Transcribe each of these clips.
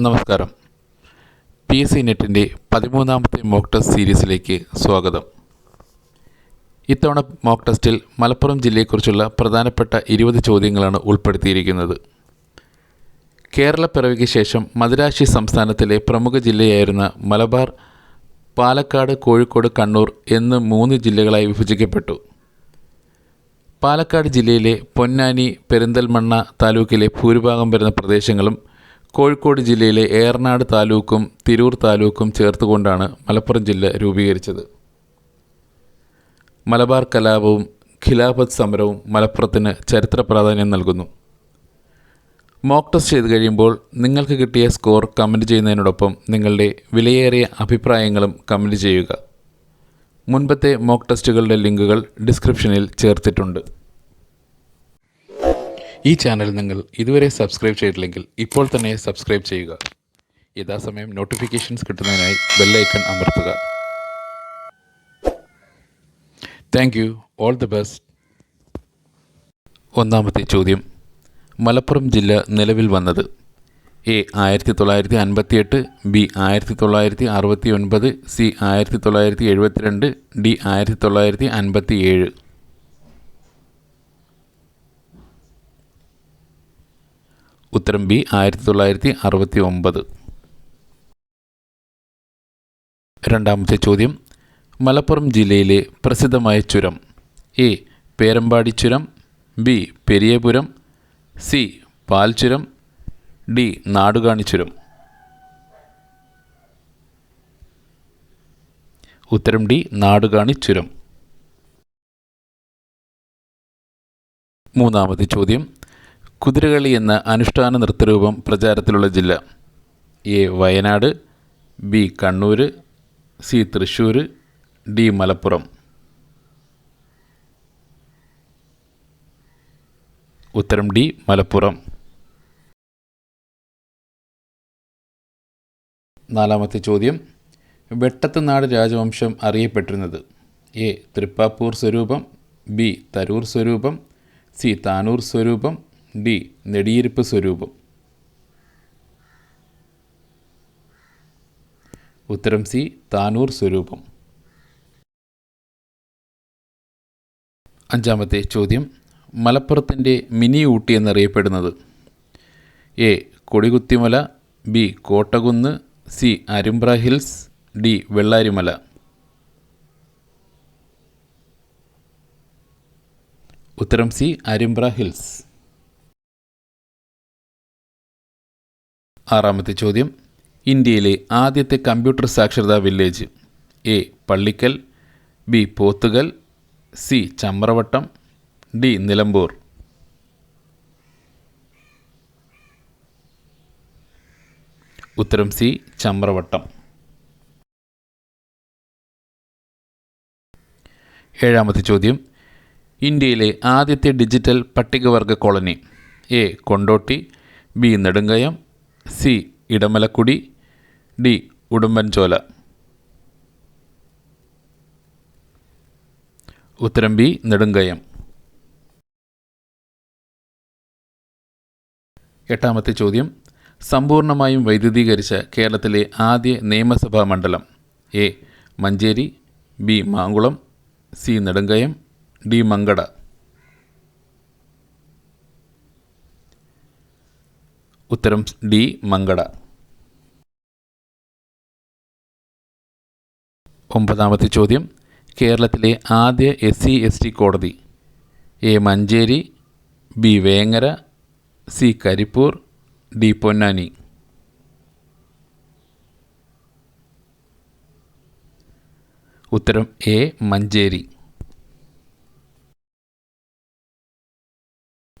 നമസ്കാരം. P S C നെറ്റിന്റെ പതിമൂന്നാമത്തെ മോക്ക് ടെസ്റ്റ് സീരീസിലേക്ക് സ്വാഗതം. ഇത്തവണ മോക്ക് ടെസ്റ്റിൽ മലപ്പുറം ജില്ലയെക്കുറിച്ചുള്ള പ്രധാനപ്പെട്ട ഇരുപത് ചോദ്യങ്ങളാണ് ഉൾപ്പെടുത്തിയിരിക്കുന്നത്. കേരളപ്പിറവിക്ക് ശേഷം മദിരാശി സംസ്ഥാനത്തിലെ പ്രമുഖ ജില്ലയായിരുന്ന മലബാർ പാലക്കാട് കോഴിക്കോട് കണ്ണൂർ എന്ന് മൂന്ന് ജില്ലകളായി വിഭജിക്കപ്പെട്ടു. പാലക്കാട് ജില്ലയിലെ പൊന്നാനി പെരിന്തൽമണ്ണ താലൂക്കിലെ ഭൂരിഭാഗം വരുന്ന പ്രദേശങ്ങളും കോഴിക്കോട് ജില്ലയിലെ ഏറനാട് താലൂക്കും തിരൂർ താലൂക്കും ചേർത്തുകൊണ്ടാണ് മലപ്പുറം ജില്ല രൂപീകരിച്ചത്. മലബാർ കലാപവും ഖിലാഫത്ത് സമരവും മലപ്പുറത്തിന് ചരിത്ര പ്രാധാന്യം നൽകുന്നു. മോക്ക് ടെസ്റ്റ് ചെയ്ത് കഴിയുമ്പോൾ നിങ്ങൾക്ക് കിട്ടിയ സ്കോർ കമന്റ് ചെയ്യുന്നതിനോടൊപ്പം നിങ്ങളുടെ വിലയേറിയ അഭിപ്രായങ്ങളും കമന്റ് ചെയ്യുക. മുൻപത്തെ മോക്ക് ടെസ്റ്റുകളുടെ ലിങ്കുകൾ ഡിസ്ക്രിപ്ഷനിൽ ചേർത്തിട്ടുണ്ട്. ഈ ചാനൽ നിങ്ങൾ ഇതുവരെ സബ്സ്ക്രൈബ് ചെയ്തിട്ടില്ലെങ്കിൽ ഇപ്പോൾ തന്നെ സബ്സ്ക്രൈബ് ചെയ്യുക. യഥാസമയം നോട്ടിഫിക്കേഷൻസ് കിട്ടുന്നതിനായി ബെല്ലൈക്കൺ അമർത്തുക. Thank you all the best ഒന്നാമത്തെ ചോദ്യം. മലപ്പുറം ജില്ല നിലവിൽ വന്നത്? എ ആയിരത്തി തൊള്ളായിരത്തി അൻപത്തിയെട്ട് ബി ആയിരത്തി തൊള്ളായിരത്തി അറുപത്തി ഒൻപത് സി ആയിരത്തി തൊള്ളായിരത്തി എഴുപത്തിരണ്ട് ഡി ആയിരത്തി തൊള്ളായിരത്തി അൻപത്തി ഏഴ് ഉത്തരം ബി ആയിരത്തി തൊള്ളായിരത്തി അറുപത്തി ഒമ്പത് രണ്ടാമത്തെ ചോദ്യം മലപ്പുറം ജില്ലയിലെ പ്രസിദ്ധമായ ചുരം. എ പേരമ്പാടി ചുരം B Periyapuram C Palchuram D Nadukani ചുരം. ഉത്തരം ഡി നാടുകാണി ചുരം. മൂന്നാമത്തെ ചോദ്യം കുതിരകളി എന്ന അനുഷ്ഠാന നൃത്തരൂപം പ്രചാരത്തിലുള്ള ജില്ല. A. Wayanad B. Kannur C. Thrissur D. Malappuram. ഉത്തരം ഡി. മലപ്പുറം. നാലാമത്തെ ചോദ്യം. വെട്ടത്തുനാട് രാജവംശം അറിയപ്പെട്ടിരുന്നത്. എ. തൃപ്പാപ്പൂർ സ്വരൂപം ബി. തരൂർ സ്വരൂപം സി. താനൂർ സ്വരൂപം ഡി നെടിയിരിപ്പ് സ്വരൂപം. ഉത്തരം സി താനൂർ സ്വരൂപം. അഞ്ചാമത്തെ ചോദ്യം മലപ്പുറത്തിന്റെ മിനി ഊട്ടി എന്നറിയപ്പെടുന്നത്. A Kodikuthimala B Kottakunnu C Arumbra hills D Vellarimala. ഉത്തരം സി അരുമ്പ്ര ഹിൽസ്. ആറാമത്തെ ചോദ്യം. ഇന്ത്യയിലെ ആദ്യത്തെ കമ്പ്യൂട്ടർ സാക്ഷരതാ village. A. Pallikkal B. Pothukal C. Chamravattam D. Nilambur. ഉത്തരം സി. ചമ്രവട്ടം. ഏഴാമത്തെ ചോദ്യം. ഇന്ത്യയിലെ ആദ്യത്തെ ഡിജിറ്റൽ പട്ടികവർഗ colony. A. Kondotty B. Nedumkayam C Edamalakkudy D Udumbanchola. ഉത്തരം ബി നെടുങ്കയം. എട്ടാമത്തെ ചോദ്യം. സമ്പൂർണമായും വൈദ്യുതീകരിച്ച കേരളത്തിലെ ആദ്യ നിയമസഭാ മണ്ഡലം. A Manjeri B Mankulam C Nedumkayam D Mankada. ഉത്തരം ഡി മങ്കട. ഒമ്പതാമത്തെ ചോദ്യം. കേരളത്തിലെ ആദ്യ എസ് സി എസ് ടി കോടതി. A Manjeri B Vengara C Karipur D Ponnani. ഉത്തരം എ മഞ്ചേരി.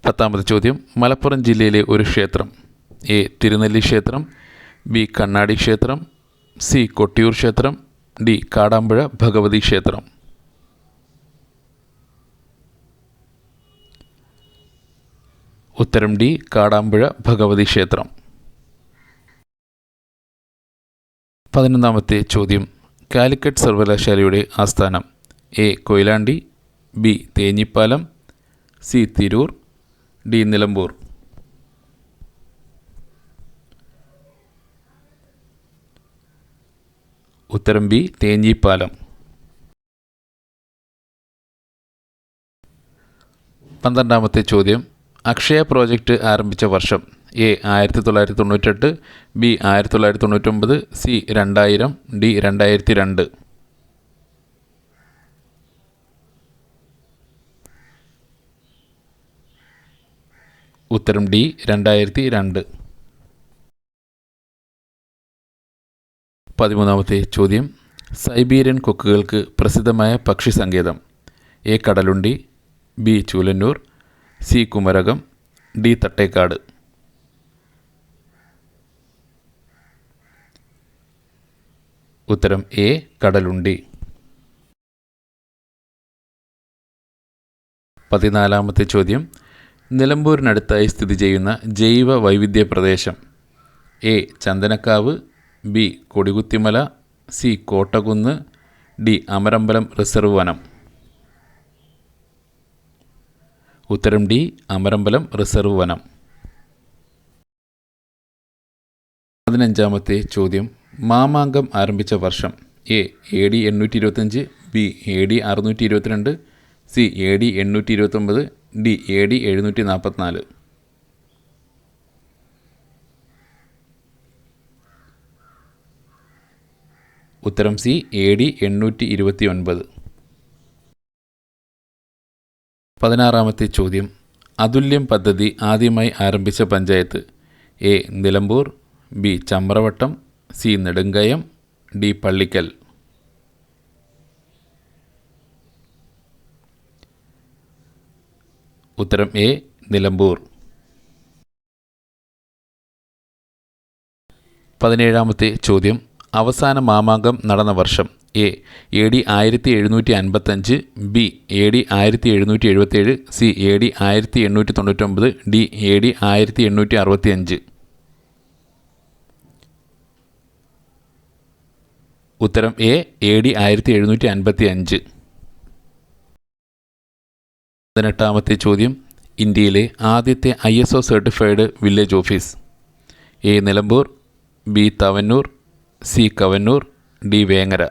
പത്താമത്തെ ചോദ്യം. മലപ്പുറം ജില്ലയിലെ ഒരു ക്ഷേത്രം. എ തിരുനെല്ലി ക്ഷേത്രം ബി കണ്ണാടി ക്ഷേത്രം സി കൊട്ടിയൂർ ക്ഷേത്രം ഡി കാടാമ്പുഴ ഭഗവതി ക്ഷേത്രം. ഉത്തരം ഡി കാടാമ്പുഴ ഭഗവതി ക്ഷേത്രം. പതിനൊന്നാമത്തെ ചോദ്യം. കാലിക്കറ്റ് സർവകലാശാലയുടെ ആസ്ഥാനം. A Koyilandy B Thenhipalam C Tirur D Nilambur. ഉത്തരം ബി തേഞ്ഞിപ്പാലം. പന്ത്രണ്ടാമത്തെ ചോദ്യം. അക്ഷയ പ്രോജക്റ്റ് ആരംഭിച്ച വർഷം എ ആയിരത്തി തൊള്ളായിരത്തി തൊണ്ണൂറ്റെട്ട് ബി ആയിരത്തി തൊള്ളായിരത്തി തൊണ്ണൂറ്റൊമ്പത് സി രണ്ടായിരം ഡി രണ്ടായിരത്തി രണ്ട് ഉത്തരം ഡി രണ്ടായിരത്തി രണ്ട് പതിമൂന്നാമത്തെ ചോദ്യം. സൈബീരിയൻ കൊക്കുകൾക്ക് പ്രസിദ്ധമായ പക്ഷി സങ്കേതം. A. Kadalundi B. Choolannur C. Kumarakom D. Thattekkad. ഉത്തരം എ. കടലുണ്ടി. പതിനാലാമത്തെ ചോദ്യം. നിലമ്പൂരിനടുത്തായി സ്ഥിതി ചെയ്യുന്ന ജൈവ വൈവിധ്യ പ്രദേശം. A. Chandanakkavu B Kodikuthimala C Kottakunnu D Amarambalam reserve വനം. ഉത്തരം ഡി അമരമ്പലം റിസർവ് വനം. പതിനഞ്ചാമത്തെ ചോദ്യം. മാമാങ്കം ആരംഭിച്ച വർഷം. എ എ ഡി എണ്ണൂറ്റി ഇരുപത്തഞ്ച് ബി എ ഡി അറുന്നൂറ്റി ഇരുപത്തിരണ്ട് സി എ ഡി എണ്ണൂറ്റി ഇരുപത്തൊമ്പത് ഡി എ ഡി എഴുന്നൂറ്റി നാൽപ്പത്തിനാല് ഉത്തരം സി എ ഡി എണ്ണൂറ്റി ഇരുപത്തി ഒൻപത് പതിനാറാമത്തെ ചോദ്യം. അതുല്യം പദ്ധതി ആദ്യമായി ആരംഭിച്ച panchayat. A Nilambur B Chamravattam C Nedumkayam D Pallikkal. ഉത്തരം എ നിലമ്പൂർ. പതിനേഴാമത്തെ ചോദ്യം. അവസാന മാമാങ്കം നടന്ന വർഷം. എ. എ ഡി ആയിരത്തി എഴുന്നൂറ്റി അൻപത്തഞ്ച് ബി. എ ഡി ആയിരത്തി എഴുന്നൂറ്റി എഴുപത്തേഴ് സി. എ ഡി ആയിരത്തി എണ്ണൂറ്റി തൊണ്ണൂറ്റൊമ്പത് ഡി. എ ഡി ആയിരത്തി എണ്ണൂറ്റി അറുപത്തി അഞ്ച് ഉത്തരം എ. എ ഡി ആയിരത്തി എഴുന്നൂറ്റി അൻപത്തി അഞ്ച് പതിനെട്ടാമത്തെ ചോദ്യം. ഇന്ത്യയിലെ ആദ്യത്തെ I S O certified village office. A. Nilambur. B. Thavanur. C Kavannur D Vengara.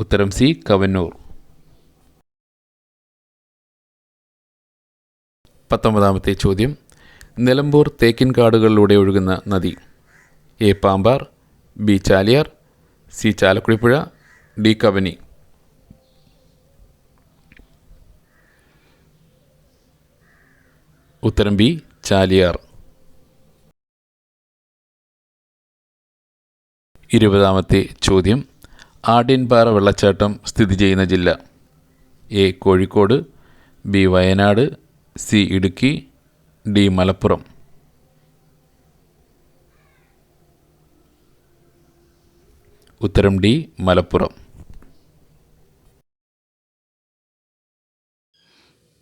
ഉത്തരം സി കവന്നൂർ. പത്തൊമ്പതാമത്തെ ചോദ്യം. നിലമ്പൂർ തേക്കിൻ കാടുകളിലൂടെ ഒഴുകുന്ന നദി. A Pambar B Chaliyar C Chalakudipuzha D Kabani ഉത്തരം ബി ചാലിയാർ. ഇരുപതാമത്തെ ചോദ്യം. ആഢ്യൻപാറ വെള്ളച്ചാട്ടം സ്ഥിതി ചെയ്യുന്ന ജില്ല. A Kozhikode B Wayanad C Idukki D Malappuram. ഉത്തരം D Malappuram.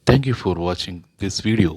Thank you for watching this video